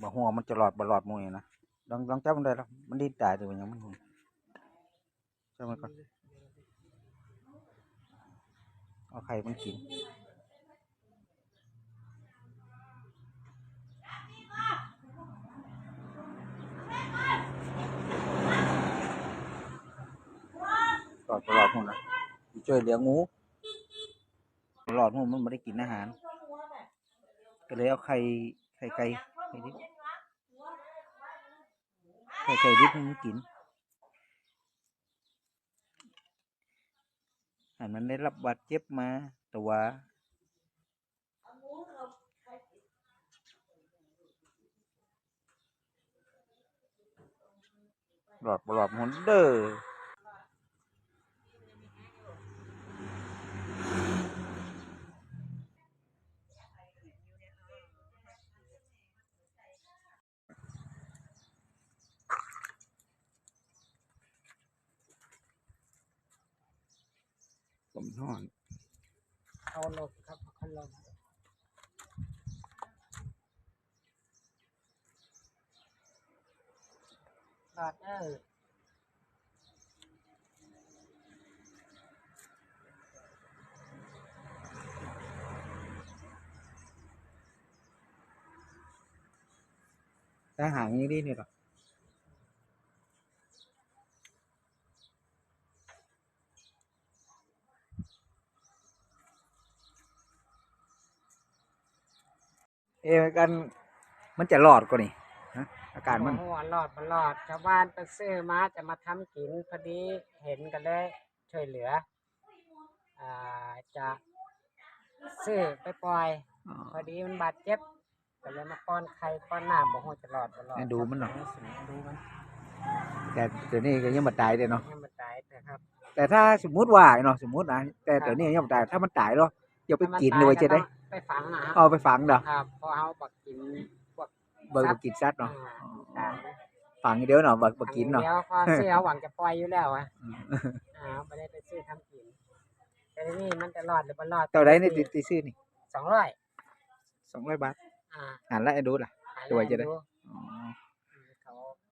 บ่หัวมันจะหลอดบ่หลอดมุ้ยนะลองลองจับมันได้แล้วมันดิ้นตายตัวยังมันหูจับมันก่อนเอาไข่มันกินหลอดบ่หลอดหูนะช่วยเหลืองูหลอดหูมันไม่ได้กินอาหารก็เลยเอาไข่ไข่ไก่ ข่ดิบไข่ไก่ดิบให้มันกินอันมันได้รับบาดเจ็บมาตัวหลอดหลอดหมุนเด้อ ผมนอนเอาลงครับเอาลงหลอดเออถ้าหางอย่างนี้นี่หรอ เอะกันมันจะหลอดกว่านี่ฮะอาการมันหัวหลอดมันหลอดชาวบ้านไปซื้อมาจะมาทำกินพอดีเห็นกันเลยช่วยเหลืออ่าจะซื้อไปปล่อยพอดีมันบาดเจ็บก็เลยมาป้อนไข่ป้อนน้ำบอกว่าจะหลอดบ่หลอดให้ดูมันหน่อย ดูมันแต่เดี๋ยวนี้ก็ยังมาตายเลยเนาะให้มันตายนะครับแต่ถ้าสมมุติว่าเนาะสมมุตินะแต่เดี๋ยวนี้ยังมาตายถ้ามันตายแล้ว อย่าไปกินเลยจะได้ ไปฝังนะครัเอาไปฝังเนาะครับพอเอาบักกินพวกเบิกกินซัดอ่าเนาะตามฝังอย่างเดียวเนาะเบิกกินเนาะเดี๋ยวพอซื้อเอาหวังจะปล่อยอยู่แล้วอะอืมอ่าไม่ได้ไปซื้อทำกินแต่ทีนี้มันจะรอดหรือไม่รอดเท่าไรในติซื้อนี่สองร้อยสองร้อยบาทอ่า หันละไอ้ดูล่ะ หาตัวจะได้ดูอ๋อ